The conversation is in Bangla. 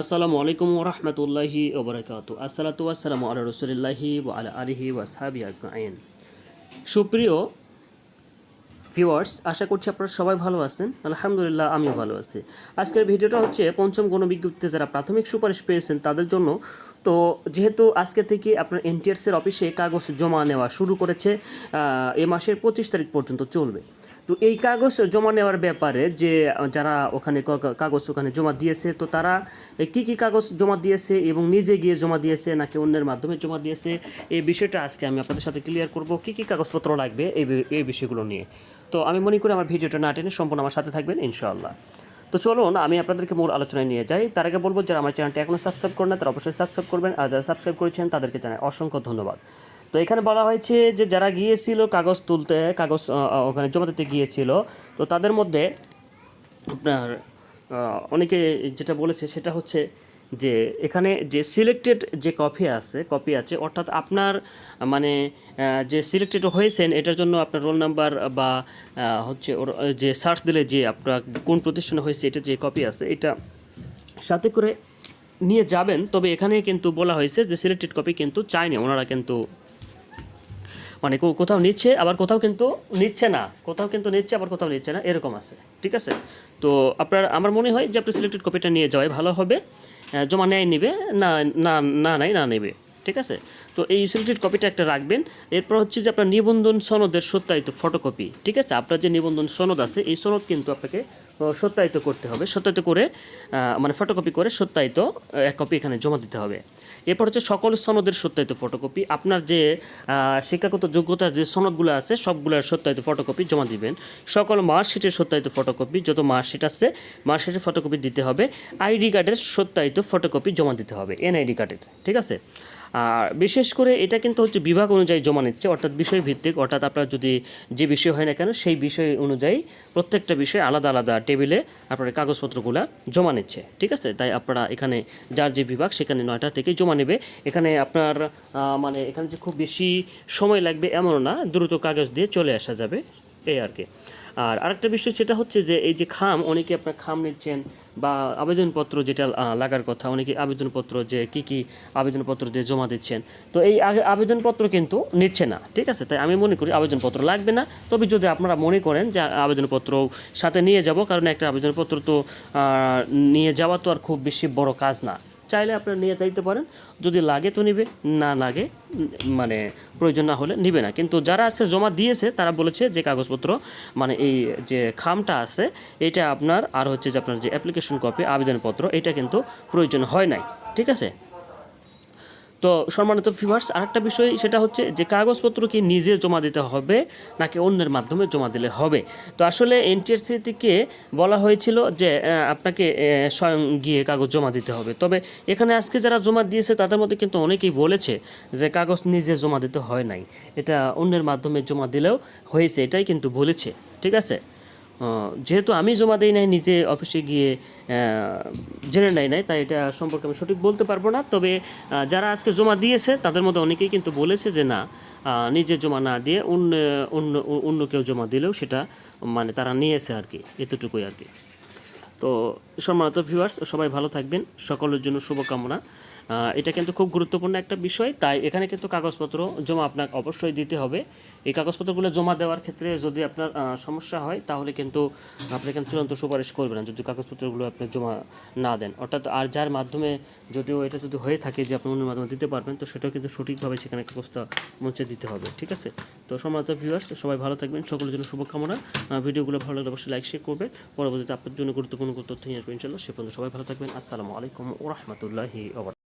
আসসালামু আলাইকুম ওরহমতুল্লাহি ওবরাকাতু আসসালাতু আসসালামু আলা রসুলিল্লাহি ও আলা আলিহি ওয়াসহাবি আজমাইন। সুপ্রিয় ভিউয়ার্স আশা করছি আপনারা সবাই ভালো আছেন। আলহামদুলিল্লাহ, আমিও ভালো আছি। আজকের ভিডিওটা হচ্ছে পঞ্চম গণবিজ্ঞপ্তিতে যারা প্রাথমিক সুপারিশ পেয়েছেন তাদের জন্য। তো যেহেতু আজকে থেকে আপনার এনটিআরসির অফিসে কাগজ জমা নেওয়া শুরু করেছে এ মাসের পঁচিশ তারিখ পর্যন্ত চলবে। তো এই কাগজ জমা নেওয়ার ব্যাপারে যে যারা ওখানে কাগজ ওখানে জমা দিয়েছে, তো তারা কি কি কাগজ জমা দিয়েছে এবং নিজে গিয়ে জমা দিয়েছে নাকি অন্যের মাধ্যমে জমা দিয়েছে, এই বিষয়টা আজকে আমি আপনাদের সাথে ক্লিয়ার করব। কি কি কাগজপত্র লাগবে এই এই বিষয়গুলো নিয়ে? তো আমি মনে করি আমার ভিডিওটা না টেনে সম্পূর্ণ আমার সাথে থাকবেন, ইনশাআল্লাহ। তো চলুন, আমি আপনাদেরকে মূল আলোচনায় নিয়ে যাই। তার আগে বলব, যারা আমার চ্যানেলটি এখনও সাবস্ক্রাইব করেন না, তারা অবশ্যই সাবস্ক্রাইব করবেন। আর যারা সাবস্ক্রাইব করেছেন, তাদেরকে জানাই অসংখ্য ধন্যবাদ। তো এখানে বলা হয়েছে যে যারা গিয়েছিল কাগজ তুলতে, কাগজ ওখানে জমা দিতে গিয়েছিল, তো তাদের মধ্যে আপনার অনেকে যেটা বলেছে সেটা হচ্ছে যে এখানে যে সিলেক্টেড যে কপি আছে কপি আছে, অর্থাৎ আপনার মানে যে সিলেক্টেড হয়েছেন, এটার জন্য আপনার রোল নাম্বার বা হচ্ছে ওর, যে সার্চ দিলে যে আপনার কোন প্রতিষ্ঠানে হয়েছে, এটা যে কপি আছে, এটা সাথে করে নিয়ে যাবেন। তবে এখানে কিন্তু বলা হয়েছে যে সিলেক্টেড কপি কিন্তু চায়নি, ওনারা কিন্তু মানে কোথাও নিচ্ছে, আবার কোথাও কিন্তু নিচ্ছে না। কোথাও কিন্তু নিচ্ছে, আবার কোথাও নিচ্ছে না। এরকম আছে, ঠিক আছে? তো আপনার, আমার মনে হয় যে আপনি সিলেক্টেড কপিটা নিয়ে যাওয়াই ভালো হবে। জমা নেয় নেবে, না না না নাই না নেবে, ঠিক আছে? তো এই সিলেক্টেড কপিটা একটা রাখবেন। এরপর হচ্ছে যে আপনার নিবন্ধন সনদের সত্যায়িত ফটোকপি ঠিক আছে? আপনার যে নিবন্ধন সনদ আছে, এই সনদ কিন্তু আপনাকে সত্যায়িত করতে হবে। সত্যায়িত করে মানে ফটোকপি করে সত্যায়িত এক কপি এখানে জমা দিতে হবে। এরপর হচ্ছে সকল সনদের সত্যায়িত ফটোকপি আপনার যে শিক্ষাগত যোগ্যতার যে সনদগুলো আছে, সবগুলোর সত্যায়িত ফটোকপি জমা দিবেন। সকল মার্কশিটের সত্যায়িত ফটোকপি যত মার্কশিট আছে, মার্কশিটের ফটোকপি দিতে হবে। আইডি কার্ডের সত্যায়িত ফটোকপি জমা দিতে হবে, এনআইডি কার্ডের, ঠিক আছে? আর বিশেষ করে এটা কিন্তু হচ্ছে বিভাগ অনুযায়ী জমা নিচ্ছে, অর্থাৎ বিষয় ভিত্তিক। অর্থাৎ আপনার যদি যে বিষয় হয় না কেন, সেই বিষয় অনুযায়ী প্রত্যেকটা বিষয় আলাদা আলাদা টেবিলে আপনার কাগজপত্রগুলো জমা নিচ্ছে। ঠিক আছে? তাই আপনারা এখানে যার যে বিভাগ, সেখানে নয়টা থেকে জমা নেবে। এখানে আপনার মানে এখানে যে খুব বেশি সময় লাগবে এমনও না, দ্রুত কাগজ দিয়ে চলে আসা যাবে। এই আর কি। আর আরেকটা বিষয় সেটা হচ্ছে যে এই যে খাম, অনেকে আপনার খাম নিচ্ছেন বা আবেদনপত্র যেটা লাগার কথা, অনেকে আবেদনপত্র যে কি কি আবেদনপত্র দিয়ে জমা দিচ্ছেন। তো এই আবেদনপত্র কিন্তু নিচ্ছে না, ঠিক আছে? তাই আমি মনে করি আবেদনপত্র লাগবে না। তবে যদি আপনারা মনে করেন যে আবেদনপত্র সাথে নিয়ে যাব, কারণ একটা আবেদনপত্র তো নিয়ে যাওয়া তো আর খুব বেশি বড় কাজ না। চাইলে আপনারা নিয়ে যাইতে পারেন। যদি লাগে তো নিবে, না লাগে মানে প্রয়োজন না হলে নিবে না। কিন্তু যারা আছে, জমা দিয়েছে, তারা বলেছে যে কাগজপত্র মানে এই যে খামটা আছে, এটা আপনার, আর হচ্ছে যে আপনার যে অ্যাপ্লিকেশন কপি আবেদনপত্র, এটা কিন্তু প্রয়োজন হয় নাই। ঠিক আছে? তো সম্মানিত ফিভার্স আরেকটা বিষয়, সেটা হচ্ছে যে কাগজপত্র কি নিজে জমা দিতে হবে নাকি অন্যের মাধ্যমে জমা দিলে হবে? তো আসলে এনটিএসসি থেকে বলা হয়েছিল যে আপনাকে স্বয়ং গিয়ে কাগজ জমা দিতে হবে। তবে এখানে আজকে যারা জমা দিয়েছে, তাদের মধ্যে কিন্তু অনেকেই বলেছে যে কাগজ নিজে জমা দিতে হয় নাই। এটা অন্যের মাধ্যমে জমা দিলেও হয়েছে, এটাই কিন্তু বলেছে। ঠিক আছে? যেহেতু আমি জমা দিই নাই, নিজে অফিসে গিয়ে জেনে নেয় নাই, তাই এটা সম্পর্কে আমি সঠিক বলতে পারব না। তবে যারা আজকে জমা দিয়েছে, তাদের মধ্যে অনেকেই কিন্তু বলেছে যে না নিজে জমা না দিয়ে অন্য অন্য অন্য কেউ জমা দিলেও সেটা মানে তারা নিয়েছে আর কি, এতটুকুই আর কি। তো সম্মানিত ভিউয়ার্স সবাই ভালো থাকবেন, সকলের জন্য শুভকামনা। এটা কিন্তু খুব গুরুত্বপূর্ণ একটা বিষয়। তাই এখানে কিন্তু কাগজপত্র জমা আপনাকে অবশ্যই দিতে হবে। এই কাগজপত্রগুলো জমা দেওয়ার ক্ষেত্রে যদি আপনার সমস্যা হয়, তাহলে কিন্তু আপনি কিন্তু চূড়ান্ত সুপারিশ করবেন না যদি কাগজপত্রগুলো আপনি জমা না দেন। অর্থাৎ আর যার মাধ্যমে যদিও এটা যদি হয়ে থাকে যে আপনি অন্যের মাধ্যমে দিতে পারবেন, তো সেটাও কিন্তু সঠিকভাবে সেখানে কাগজটা মুছে দিতে হবে, ঠিক আছে? তো সম্মানিত ভিউয়ার্স সবাই ভালো থাকবেন, সকলের জন্য শুভকামনা। ভিডিওগুলো ভালো লাগলে অবশ্যই লাইক শেয়ার করবেন। পরবর্তীতে আপনার জন্য গুরুত্বপূর্ণ তথ্য নিয়ে আসবেন ইনশাল্লাহ সে পর্যন্ত সবাই ভালো থাকবেন। আসসালামু আলাইকুম ও রহমতুল্লাহি